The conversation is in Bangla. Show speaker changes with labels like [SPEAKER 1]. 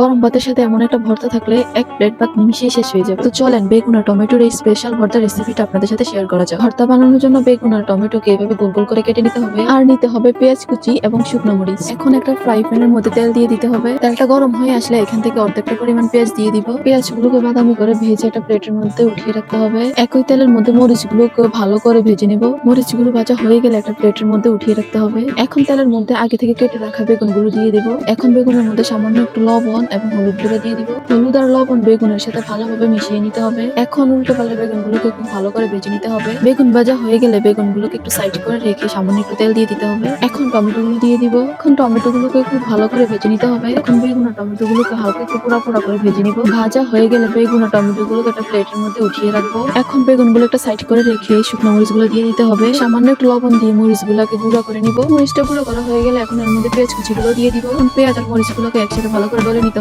[SPEAKER 1] গরম ভাতের সাথে এমন একটা ভর্তা থাকলে এক প্লেট ভাত নিমিশেই শেষ হয়ে যাবে। তো চলেন, বেগুন আর টমেটোর এই স্পেশাল ভর্তা রেসিপিটা আপনাদের সাথে শেয়ার করা যায় ভর্তা বানানোর জন্য বেগুন আর টমেটোকে এভাবে গোল গোল করে কেটে নিতে হবে। আর নিতে হবে পেঁয়াজ কুচি এবং শুকনো মরিচ। এখন একটা ফ্রাই প্যানের মধ্যে তেল দিয়ে দিতে হবে। তেলটা গরম হয়ে আসলে এখান থেকে অর্ধেকটা পরিমাণ পেঁয়াজ দিয়ে দিব। পেঁয়াজগুলোকে বাদামি করে ভেজে একটা প্লেটের মধ্যে উঠিয়ে রাখতে হবে। একই তেলের মধ্যে মরিচগুলোকে ভালো করে ভেজে নেব। মরিচগুলো ভাজা হয়ে গেলে একটা প্লেটের মধ্যে উঠিয়ে রাখতে হবে। এখন তেলের মধ্যে আগে থেকে কেটে রাখা বেগুন বেগুনগুলো দিয়ে দিব। এখন বেগুনের মধ্যে সামান্য একটু লবণ এবং হলুদ গুঁড়ো দিয়ে দিব। হলুদ আর লবণ বেগুনের সাথে ভালোভাবে মিশিয়ে নিতে হবে। এখন উল্টো পাল্টা বেগুনগুলোকে খুব ভালো করে ভেজে নিতে হবে। বেগুন ভাজা হয়ে গেলে বেগুনগুলোকে একটু সাইড করে রেখে সামান্য একটু তেল দিয়ে দিতে হবে। এখন টমেটো গুলো দিয়ে দিব। এখন টমেটো গুলোকে খুব ভালো করে ভেজে নিতে হবে। এখন বেগুন আর টমেটো গুলোকে হালকা একটু পোড়া পোড়া করে ভেজে নিব। ভাজা হয়ে গেলে বেগুন আর টমেটো গুলোকে একটা প্লেটের মধ্যে উঠিয়ে রাখব। এখন বেগুনগুলো একটা সাইড করে রেখে শুকনো মরিচগুলো দিয়ে দিতে হবে। সামান্য একটু লবণ দিয়ে মরিচ গুলোকে গুঁড়ো করে নিব। মরিচটা গুঁড়ো করা হয়ে গেলে এখন এর মধ্যে পেঁয়াজ কুচি গুলো দিয়ে দিব। এখন পেঁয়াজ আর মরিচ গুলোকে একসাথে ভালো করে ডলে নিতে